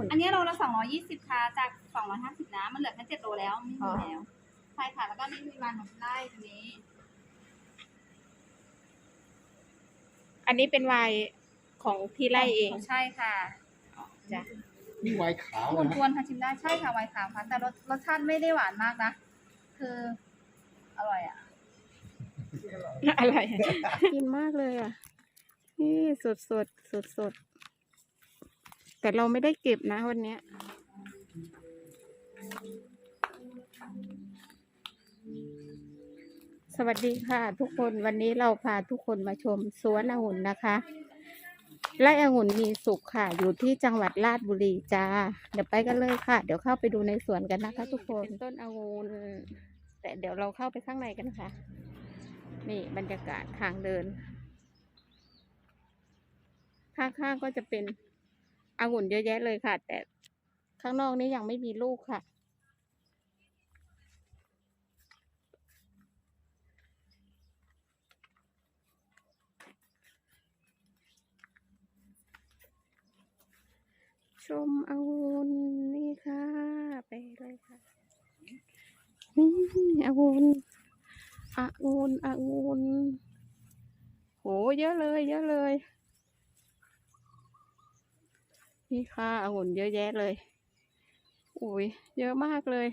งุ่นอันนี้โลละสองร้อยี่สิบค่ะ จากสองร้อยห้าสิบนะมันเหลือแค่เจ็ดโลแล้วไม่อ๋มีอแล้วใช่ค่ะ แล้วก็นี่มีมันของไร่ตัวนี้ อันนี้เป็นไวน์ของที่ไร่เองใช่ค่ะจ้ะนี่ไวน์ขาวคุอะณนะกวนค่ะชิมได้ใช่ค่ะไวน์ขาวค่ะแต่รสรสชาติไม่ได้หวานมากนะ คืออร่อยอะ อะไร กินมากเลยอะ นี่สดสดสดสดๆ แต่เราไม่ได้เก็บนะวันนี้สวัสดีค่ะทุกคนวันนี้เราพาทุกคนมาชมสวนองุ่นนะคะไร่องุ่นมีสุขค่ะ อยู่ที่จังหวัดราชบุรีจ้า เดี๋ยวไปกันเลยค่ะ เดี๋ยวเข้าไปดูในสวนกันนะคะ ทุกคนต้นองุ่นแต่เดี๋ยวเราเข้าไปข้างในกันค่ะ นี่บรรยากาศทางเดิน ข้างๆก็จะเป็น องุ่นเยอะแยะเลยค่ะ แต่ข้างนอกนี้ยังไม่มีลูกค่ะ ชมองุ่นนี่ค่ะ ไปเลยค่ะ นี่องุ่นองุ่นองุ่นโหเยอะเลย เยอะเลย นี่ค่ะองุ่นเยอะแยะเลย อุ้ยเยอะมากเลย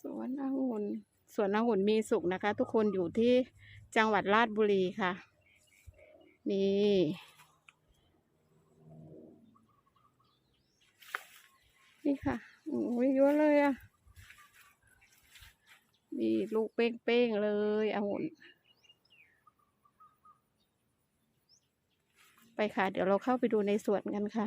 สวนองุ่นสวนองุ่นมีสุขนะคะ ทุกคนอยู่ที่จังหวัดราชบุรีค่ะ นี่นี่ค่ะโอ้ยเยอะเลยอะนี่ลูกเป้งๆเลยองุ่น ไปค่ะ เดี๋ยวเราเข้าไปดูในสวนกันค่ะ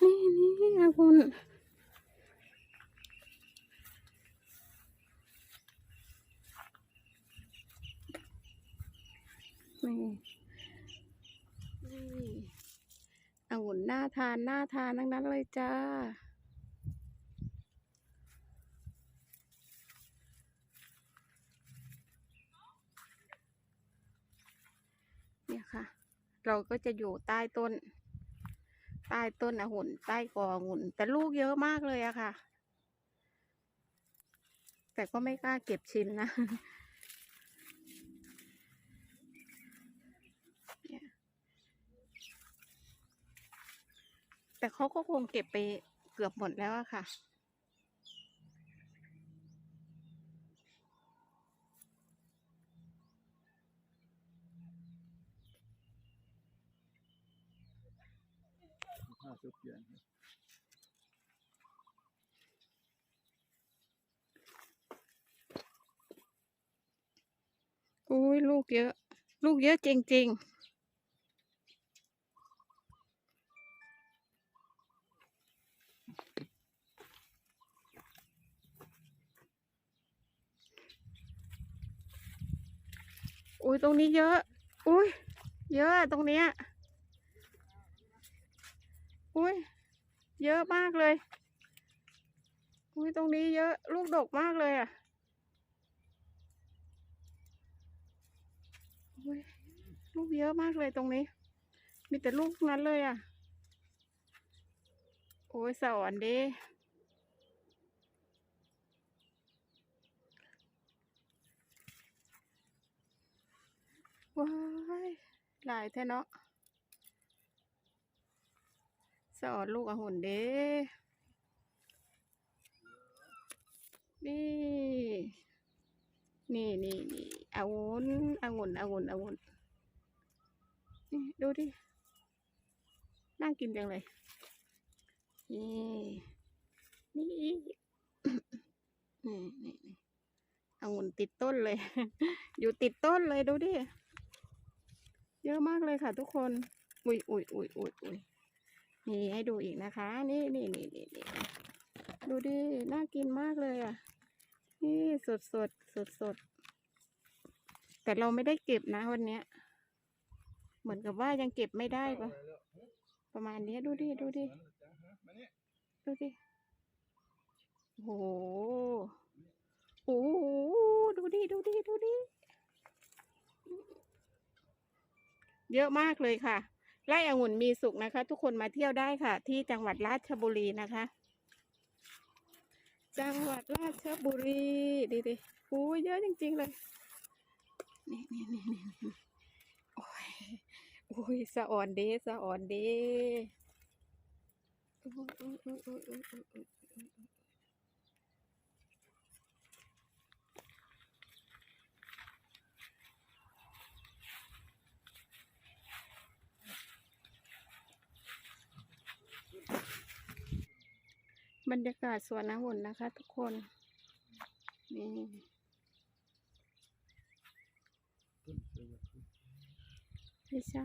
นี่นี่องุ่นนี่นี่องุ่นน่าทานน่าทานทั้งนั้นเลยจ้า เนี่ยค่ะ เราก็จะอยู่ใต้ต้น ใต้ต้นองุ่นใต้กอองุ่น แต่ลูกเยอะมากเลยอะค่ะ แต่ก็ไม่กล้าเก็บชิมนะเนี่ยแต่เขาก็คงเก็บไปเกือบหมดแล้วอะค่ะ ห้าสิบเปลี่ยนอุ้ยลูกเยอะ ลูกเยอะจริง ๆอุ้ยตรงนี้เยอะ อุ้ยเยอะตรงเนี้ย อุ้ยเยอะมากเลย อุ้ยตรงนี้เยอะลูกดกมากเลยอะโอ้ยลูกเยอะมากเลยตรงนี้ มีแต่ลูกนั้นเลยอะ โอ้ยสวรรค์ดิว้ายหลายแท้เนาะส อนลูกองุ่นเด้นี่ นี่นี่นี่องุ่นองุ่นองุ่นองุ่นนี่ดูดิ น่ากินจังเลย นี่ นี่นี่นี่นี่องุ่นติดต้นเลย อยู่ติดต้นเลยดูดิ เยอะมากเลยค่ะทุกคน อุ้ยอุ้ยอุ้ยอุ้ยอุ้ย นี่ให้ดูอีกนะคะ นี่นี่นี่นี่นดูดิ น่ากินมากเลยอะ นี่สดสดสดสดแต่เราไม่ได้เก็บนะวันนี้ย เหมือนกับว่ายังเก็บไม่ได้ปะประมาณนี้ดูดิ ดูดิ ดูดิ โอ้โโอ้โหดูดิ ดูดิ ดูดิ เยอะมากเลยค่ะ ไร่องุ่นมีสุกนะคะ ทุกคนมาเที่ยวได้ค่ะ ที่จังหวัดราชบุรีนะคะ จังหวัดราชบุรีดีดิหูยเยอะจริง ๆ เลยนี่นี่นี่นี่นี่โอ้ยโอ้ยสะอ่อนเดสะอ่อนเดโอ้ยโอ้ยโอ้ยโอ้ยโอ้ยโอ้ยโอ้ย บรรยากาศสวนองุ่นนะคะ ทุกคน นี่ไม่ใช่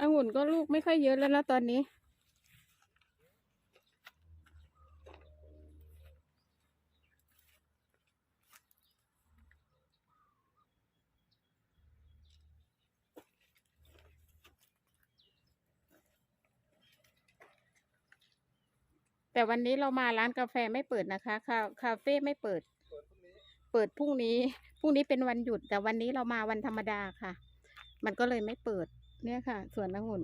องุ่นก็ลูกไม่ค่อยเยอะแล้วนะตอนนี้ แต่วันนี้เรามาร้านกาแฟไม่เปิดนะคะคาคาเฟ่ไม่เปิด เปิดพรุ่งนี้พรุ่งนี้เป็นวันหยุด แต่วันนี้เรามาวันธรรมดาค่ะ มันก็เลยไม่เปิด เนี่ยค่ะ สวนองุ่น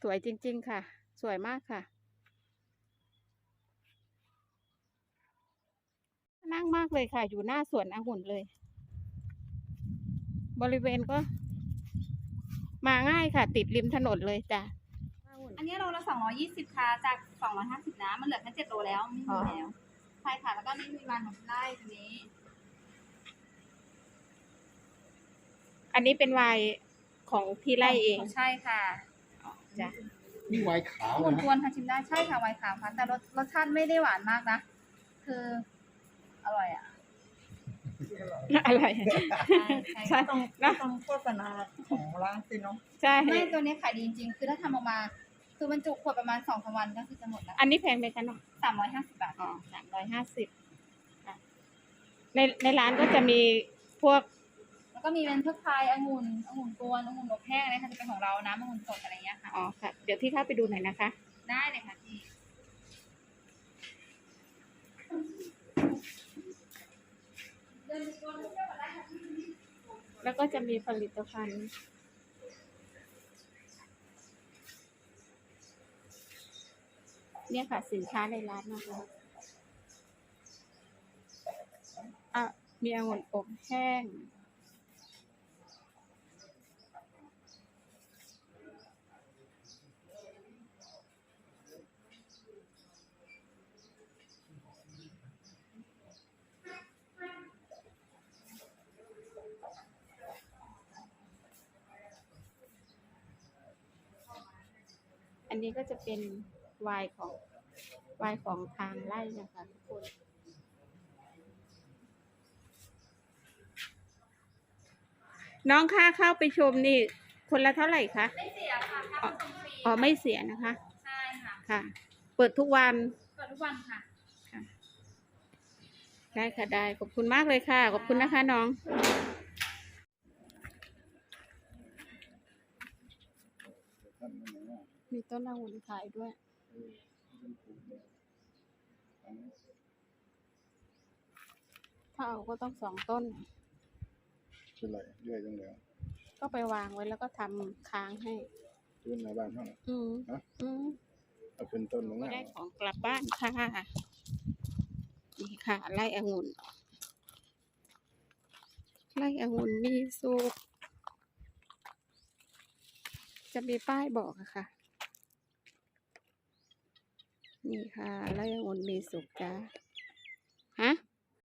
สวยจริง ๆ ค่ะ สวยมากค่ะ นั่งมากเลยค่ะ อยู่หน้าสวนองุ่นเลย บริเวณก็ มาง่ายค่ะ ติดริมถนนเลยจ้ะองุ่นอันนี้โลละสองร้อยี่สิบค่ะ จากสองร้อยห้าสิบนะมันเหลือแค่เจ็ดโลแล้วไม่อ๋มีอแล้ว ใช่ค่ะ แล้วก็นี่มีมันของไร่ตัวนี้ อันนี้เป็นไวน์ของที่ไร่เอง ใช่ค่ะจ้ะ นี่ไวน์ขาวกวนนะกวนๆค่ะชิมได้ใช่ค่ะไวน์ขาวค่ะ แต่รสรสชาติไม่ได้หวานมากนะ คืออร่อยอะ อะไร ใช่ใช่ใช่ต้องนะต้องโฆษณาของร้านสิเนาะใช่ ไม่ตัวนี้ขายดีจริงๆ คือถ้าทำออกมา คือมันจุขวดประมาณสองสามวันก็คือจะหมดแล้วอันนี้แพงไหมคะน้องสามร้อยห้าสิบบาท อ๋อสามร้อยห้าสิบในในร้านก็จะมีพวก แล้วก็มีเป็นพวกพายองุ่นองุ่นกวนองุ่นอบแห้งนะคะจะเป็นของเราน้ำองุ่นสดอะไรเงี้ยค่ะ อ๋อค่ะ เดี๋ยวพี่เข้าไปดูหน่อยนะคะ ได้เลยค่ะพี่แล้วก็จะมีผลิตภัณฑ์เนี่ยค่ะ สินค้าในร้านนะคะอะมีองุ่นอบแห้ง นนี้ก็จะเป็นไวน์ของไวน์ของทางไร่นะคะทุกคนน้องค่าเข้าไปชมนี่ คนละเท่าไหร่คะไม่เสียค่ะค่าขนมฟรีอ๋อไม่เสียนะคะ ใช่ค่ะ ค่ะ เปิดทุกวัน เปิดทุกวันค่ะ ได้ค่ะได้ ขอบคุณมากเลยค่ะ ขอบคุณนะคะน้อง ท่านไม่ว่ามีต้นองุ่นขายด้วยเออมันปลูกเนี่ยอันนี้ถ้าเอาก็ต้องสองต้น เป็นไรเรื่อยจังเลยก็ไปวางไว้แล้วก็ทำค้างให้พื้นหน้าบ้านเท่าไหร่อืมฮะอืมเอาเป็นต้นลงก็มาได้ของกลับบ้านค่ะ นี่ค่ะ ไล่องุ่น ไล่องุ่นมีสุกจะมีป้ายบอกอะค่ะ นี่ค่ะแล้วยังุ่นมีสุกจ้าฮะ